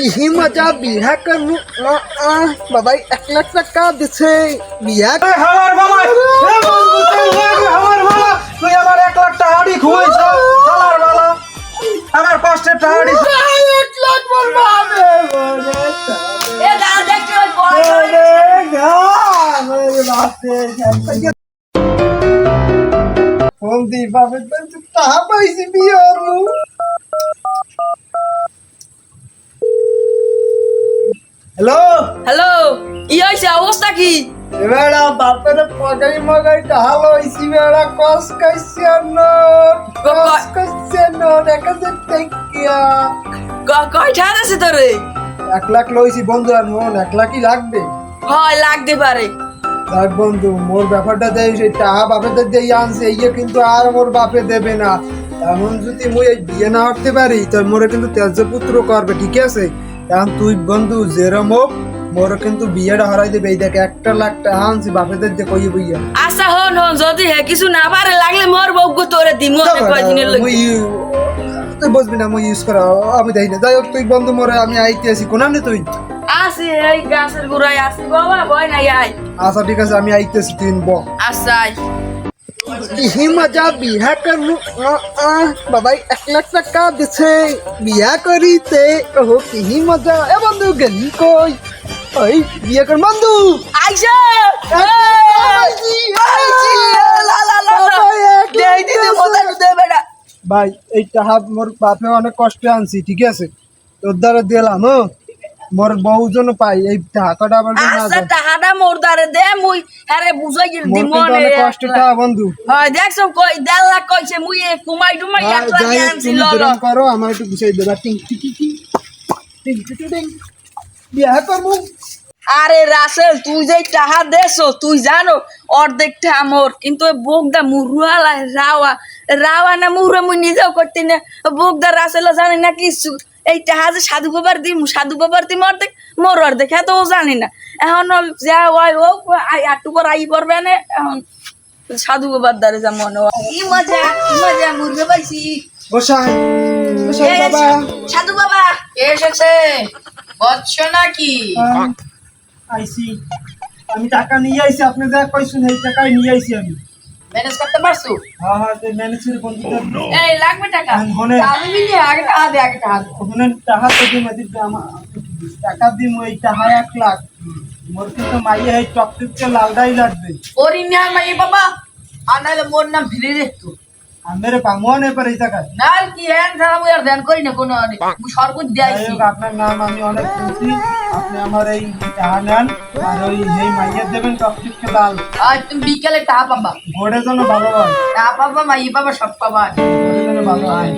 ইহি মজা বিহা করনু বাবাই এক লাখ টাকা দিছে। এই হাওয়ার বাবা তুই হাওয়ার বাবা তুই আমার এক লাখ টাকা হাড়ি খুঁয়েছ হাওয়ার বাবা। আমার কষ্টের টাকা হাড়ি এক লাখ বলবা এ ওই বড় ফোন দি বাবে তো তাহা পাইছি বিয়ার হ্যালো? হ্যালো কি হয়েছে? অবস্থা কি? এবেড়া বাপের পগাই মগাই টাহা লইছি বেড়া কস কাইছে না কস কাইছে না দেখা যে টেকিয়া ক- কয় ঠান আছে তোরে? এক লাখ লইছি বন্ধু আর মন এক লাখই লাগবে। হয় লাগতে পারে। দেখ বন্ধু মোর ব্যাপারটা দেয় সেই টাহা বাপেদের দিয়ে আনছে ইয়ে কিন্তু আর মোর বাপে দেবে না। এমন যদি মুই এই বিয়ে না হতে পারি তোর মোরে কিন্তু তেজপুত্র করবে ঠিক আছে? এখন তুই বন্ধু যেরম হোক মোর কিন্তু বিয়েটা হরাই দেবে। এই দেখ একটা লাখ টাকা আনছি বাপেদের দিয়ে কই বইয়া। আচ্ছা হন হন যদি হে কিছু না পারে লাগলে মোর বউকে তোরে দিমু অনেক কয়দিনের লোক তুই বুঝবি না মুই ইউজ করা আমি দেই না। যাই হোক তুই বন্ধু মোরে আমি আইতে আছি কোন আনে তুই? আসি এই গাছের গোড়ায় আসি বাবা ভয় নাই আয়। আচ্ছা ঠিক আছে আমি আইতেছি ব আচ্ছা ইহি মজা বিহা করনু বাবাই এক লাখ টাকা দিছে। বিয়া করিতে ওহো কিহি মজা এ বন্ধু গেলি কই? ওই বিয়ে কর বন্ধু। আইসা ভাই এই টাহা মোর বাপে অনেক কষ্টে আনছি ঠিক আছে? তোর দ্বারা দিলাম মোর বহু জন পাই এই টাকাটা আবার মোরদারে দে মুই আরে বুঝাই দিম কষ্টটা বন্ধু। হয় দেখছ কই দেড় কইছে মুই কুমাই ডুমাই এক লাখ আনছি লর করো আমার একটু বুঝাই দেবা টিং টিং টিং টিং টিং টিং বিয়া করব। আরে রাসেল তুই যে টাহা দেছো তুই জানো অর্ধেক টাহা মোর কিন্তু বোগদা মুরুয়ালা রাওয়া রাওয়া না মুরুয়া মুই নিজেও করতে না। বোগদা রাসেল জানি না কিছু। এই টাহা যে সাধু বাবার দিম সাধু বাবার দিম অর্ধেক মোর অর্ধেক হ্যাঁ তো ও জানি না। এখন যা ওই ও আই আটু পর আই পড়বে না এখন সাধু বাবার দ্বারে যা মনে হয়। কি মজা কি মজা মুরগে পাইছি। বসাই বসাই বাবা। সাধু বাবা। কে এসেছে? বৎস নাকি? আইছি। আমি টাকা নিয়ে আইছি আপনি যা কইছেন এই টাকাই নিয়ে আইছি আমি। ম্যানেজ করতে পারছ? হ্যাঁ হ্যাঁ তুই ম্যানেজ করে বন্ধু এই লাগবে টাকা। হনে। আমি মিলি আগে টাকা দে আগে টাকা। ওখানে টাকা তো দিম এদিক আমার টাকা দিম ওই টাকা এক লাখ। মোর কিন্তু মাইয়ে এই লাল লালটাই লাগবে। ওরি না মাই বাবা আর নাহলে মোর নাম ফিরে দেখতো। আর মেরে নেই পারে এই টাকা না কি মুই আর ধ্যান করি না কোনো মুই সর্বত আপনার নাম আমি অনেক শুনছি। আপনি আমার এই টাকা নেন আর ওই যেই মাইয়ের দেবেন লাল। আর তুমি বিকেলে টাকা পাবা। ঘোড়ের জন্য ভালো হয়। টাকা পাবা মাই পাবা সব পাবা। জন্য ভালো হয়।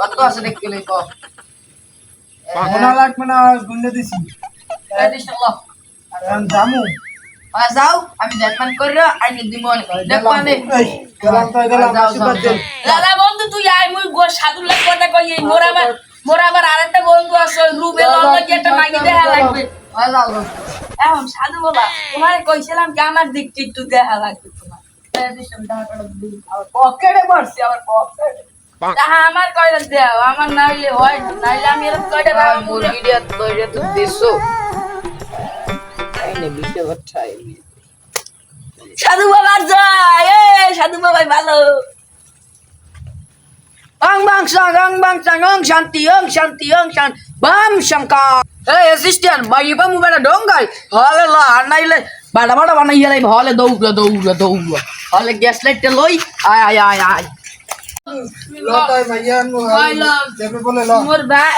কত আছে দেখতে লই কো গোনা লাগবে না গুন্ডে দিছি। জামু। যাও আমি ধ্যান করি আইনি দিব। দাদা বন্ধু তুই আয় মুই গো সাধু কথা কই এই মোর আবার মোর আবার আরেকটা বন্ধু আছে রুবে লন্ডন কি একটা মাগি দেখা লাগবে। যাও। এখন সাধু বাবা তোমার কইছিলাম কি আমার একটু দেখা লাগবে তোমার। পকেটে পড়ছি আমার পকেটে। তাহা আমার কয়টা দেও আমার না হইলে হয় নাইলে আমি এরকম কয়টা মুরগিটা তৈরি তো দেশো আইনে বিশে বাচ্চাই সাধু বাবার জয়! এ সাধু বাবাই ভালো। অং বাং সাং অং বাং সাং অং শান্তি অং শান্তি অং শান্তি। বাম শঙ্কর এই অ্যাসিস্ট্যান্ট মাইবা মু বেটা ডঙ্গাই হলে ল নাইলে বাড়া বাড়া বানাই গেলে হলে দৌড় দৌড় দৌড়। হলে গ্যাস লাইটটা লই। আয় আয় আয় আয়। মোর ভাই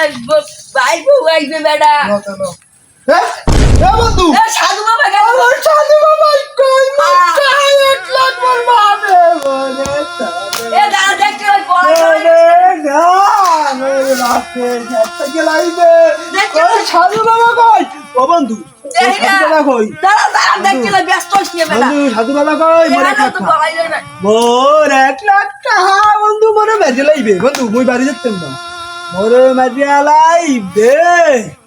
ভাই বউ আইবে বেটা। এ, এ হ্যাঁ? হ্যাঁ বন্ধু? সাধু বাবা গেল। সাধু বাবা কই মুখায় এক লাখ ওই বড় সাধু বাবা কই? ও কই? মোর এক লাখ বন্ধু মনে বেজে লাইবে। বন্ধু মুই বাড়ি যেতাম না। মোর মারিয়া লাইবে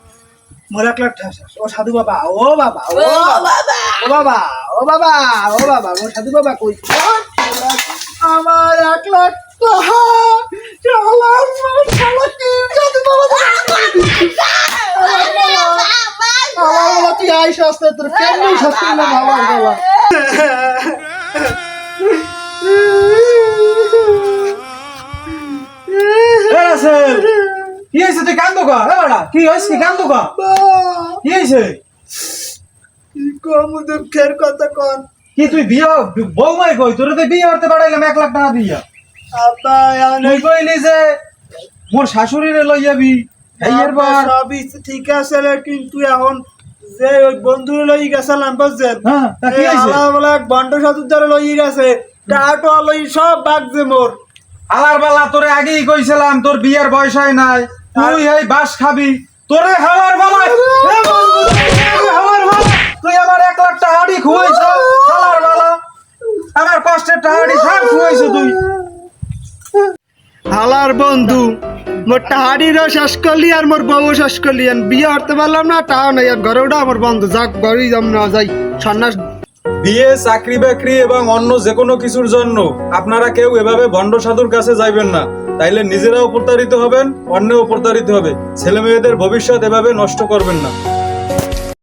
মোর এক লাখ টাকা ও সাধু বাবা ও বাবা ও বাবা বাবা। ও বাবা ও বাবা ও বাবা ও সাধু বাবা কই? আমার এক লাখ তুই আইস আসতে তোর কেমনি শাস্তি না ভাবার গলা? হয়েছে তুই কান্দো কা? এ বাড়া কি হয়েছে? কি কান্দো কা? কি হয়েছে? কম দুঃখের কথা কন? কি তুই বিয়ে বৌমাই কই? তোর তো বিয়ে করতে পারাইলাম এক লাখ টাকা দিয়া। তুই কইলি যে মোর শাশুড়িরে লই যাবি সবই ঠিক আছে কিন্তু এখন যে ওই বন্ধুরে লই গেছিলাম বুঝছেন হ্যাঁ কি হয়েছে? আলা বলা এক বন্ড সাধুর দ্বারা লই গেছে টাটো লই সব বাগছে মোর। আলার বেলা তোরে আগেই কইছিলাম তোর বিয়ের বয়স হয় নাই। তুই এই বাস খাবি। তোরে হাওয়ার হাওয়ার বেলা তুই আমার এক লাখ বেলা আমার কষ্টের টাকা আড়ি সব তুই। হালার বন্ধু মোর টাহারিরও শেষ করলি আর মোর বউ শেষ করলি। আর বিয়ে করতে পারলাম না টাও নাই আর ঘরে ওটা আমার বন্ধু যাক ঘরেই যাম না যাই। সন্ন্যাস বিয়ে চাকরি বাকরি এবং অন্য যে কোনো কিছুর জন্য আপনারা কেউ এভাবে ভণ্ড সাধুর কাছে যাইবেন না। তাইলে নিজেরাও প্রতারিত হবেন অন্যও প্রতারিত হবে। ছেলে মেয়েদের ভবিষ্যৎ এভাবে নষ্ট করবেন না।